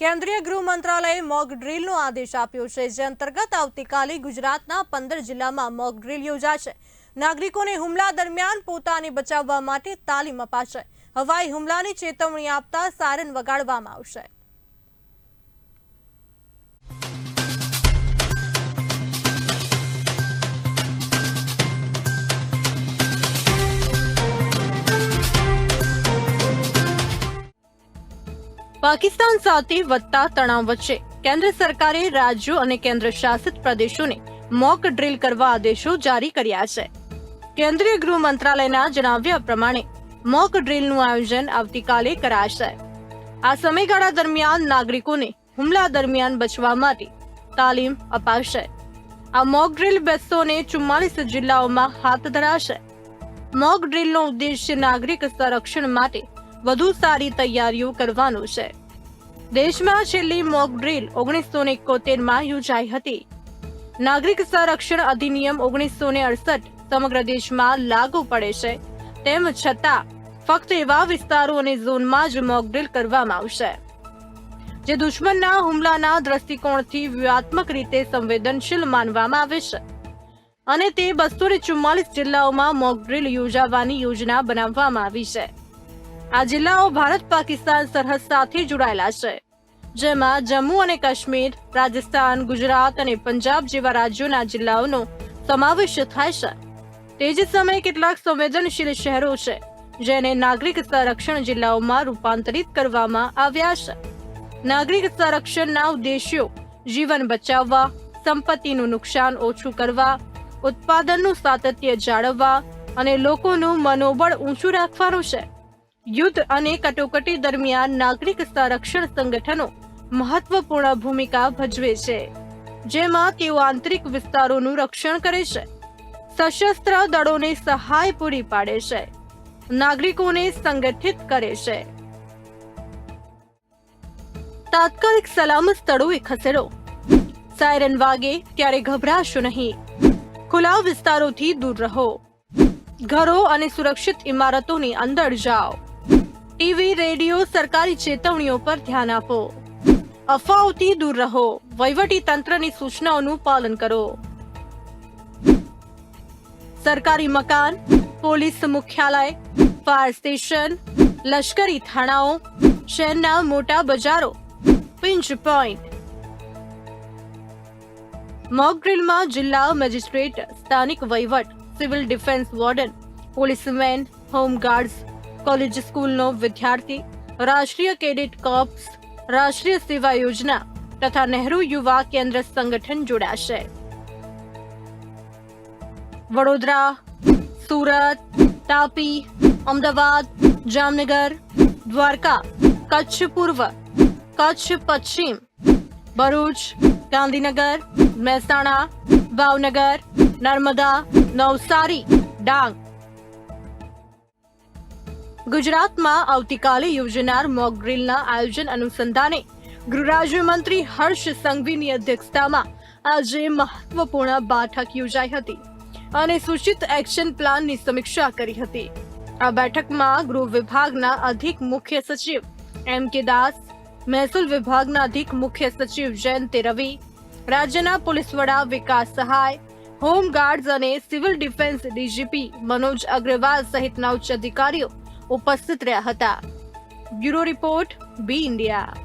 કેન્દ્રીય ગૃહ મંત્રાલયે મોક ડ્રીલનો આદેશ આપ્યો છે, જે અંતર્ગત આવતીકાલે ગુજરાતના પંદર જિલ્લામાં મોક ડ્રીલ યોજાશે. નાગરિકોને હુમલા દરમિયાન પોતાને બચાવવા માટે તાલીમ અપાશે. હવાઈ હુમલાની ચેતવણી આપતા સાયરન વગાડવામાં આવશે. પાકિસ્તાન સાથે વધતા તણાવ વચ્ચે કેન્દ્ર સરકારે રાજ્યો અને કેન્દ્ર શાસિત પ્રદેશોને મોક ડ્રીલ કરવા આદેશો જારી કર્યા છે. કેન્દ્રીય ગૃહ મંત્રાલયના જણાવ્યા પ્રમાણે, મોક ડ્રીલનું આયોજન આવતીકાલે કરાશે. આ સમયગાળા દરમિયાન નાગરિકોને હુમલા દરમિયાન બચવા માટે તાલીમ અપાશે. આ મોક ડ્રીલ બસો ચુમ્માલીસ જિલ્લાઓમાં હાથ ધરાશે. મોક ડ્રીલનો ઉદ્દેશ્ય નાગરિક સંરક્ષણ માટે વધુ સારી તૈયારીઓ કરવાનું છે. દેશમાં છેલ્લી મોક ડ્રીલ ઓગણીસો ને એકોતેરમાં યોજાઈ હતી. નાગરિક સંરક્ષણ અધિનિયમ ઓગણીસો ને અડસઠ સમગ્ર દેશમાં લાગુ પડે છે. તેમ છતાં, ફક્ત એવા વિસ્તારો અને ઝોનમાં જ મોક ડ્રીલ કરવામાં આવશે. જે દુશ્મનના હુમલાના દ્રષ્ટિકોણથી વ્યૂહાત્મક રીતે સંવેદનશીલ માનવામાં આવે છે. અને તે બસો ને ચુમ્માલીસ જિલ્લાઓમાં મોક ડ્રીલ યોજાવાની યોજના બનાવવામાં આવી છે. આ જિલ્લાઓ ભારત પાકિસ્તાન સરહદ સાથે જોડાયેલા છે, જેમાં જમ્મુ અને કાશ્મીર, રાજસ્થાન, ગુજરાત અને પંજાબ જેવા રાજ્યોના જિલ્લાઓનો સમાવેશ થાય છે. તે જ સમયે કેટલાક સંવેદનશીલ શહેરો છે, જેને નાગરિક સંરક્ષણ જિલ્લાઓમાં રૂપાંતરિત કરવામાં આવ્યા છે. નાગરિક સંરક્ષણના ઉદ્દેશ્યો, જીવન બચાવવા, સંપત્તિનું નુકસાન ઓછું કરવા, ઉત્પાદનનું સાતત્ય જાળવવા અને લોકોનું મનોબળ ઊંચું રાખવાનું છે. યુદ્ધ અને કટોકટી દરમિયાન નાગરિક સંરક્ષણ સંગઠનો મહત્વપૂર્ણ ભૂમિકા ભજવે છે, જેમાં તેઓ આંતરિક વિસ્તારોનું રક્ષણ કરે છે, સશસ્ત્ર દળોને સહાય પૂરી પાડે છે, નાગરિકોને સંગઠિત કરે છે. તાત્કાલિક સલામત સ્થળોએ ખસેડો. સાયરન વાગે ત્યારે ગભરાશો નહીં. ખુલ્લા વિસ્તારોથી દૂર રહો. ઘરો અને સુરક્ષિત ઇમારતોની અંદર જાઓ. ટીવી, રેડિયો, સરકારી ચેતવણીઓ પર ધ્યાન આપો. અફવાઓથી દૂર રહો. વહીવટી તંત્રની સૂચનાઓનું પાલન કરો. સરકારી મકાન, પોલીસ મુખ્યાલય, ફાયર સ્ટેશન, લશ્કરી થાણાઓ, શહેરના મોટા બજારો. Pinch point. મોક ડ્રીલમાં જિલ્લા મેજિસ્ટ્રેટ, સ્થાનિક વહીવટ, civil defence warden, policeman home guards college સ્કૂલનો વિદ્યાર્થી, રાષ્ટ્રીય કેડેટ કોર્પ્સ રાષ્ટ્રીય સેવા યોજના તથા નહેરુ યુવા કેન્દ્ર સંગઠન જોડાશે. વડોદરા, સુરત, તાપી, અમદાવાદ, જામનગર, દ્વારકા, કચ્છ પૂર્વ, કચ્છ પશ્ચિમ, ભરૂચ, ગાંધીનગર, મહેસાણા, ભાવનગર, નર્મદા, નવસારી, ડાંગ ગુજરાતમાં આવતીકાલે યોજનાર મોક ડ્રીલના આયોજન અનુસંધાને ગૃહરાજ્યમંત્રી હર્ષ સંઘવીની અધ્યક્ષતામાં આજે મહત્વપૂર્ણ બેઠક યોજાઈ હતી અને સૂચિત એક્શન પ્લાનની સમીક્ષા કરી હતી. આ બેઠકમાં ગૃહ વિભાગના અધિક મુખ્ય સચિવ એમ કે દાસ, મહેસૂલ વિભાગના અધિક મુખ્ય સચિવ જયંતિ રવિ, રાજ્યના પોલીસ વડા વિકાસ સહાય, હોમગાર્ડ્સ અને civil defence DGP Manoj Agrawal સહિતના ઉચ્ચ અધિકારીઓ ઉપસ્થિત રહ્યા હતા. Bureau report B India.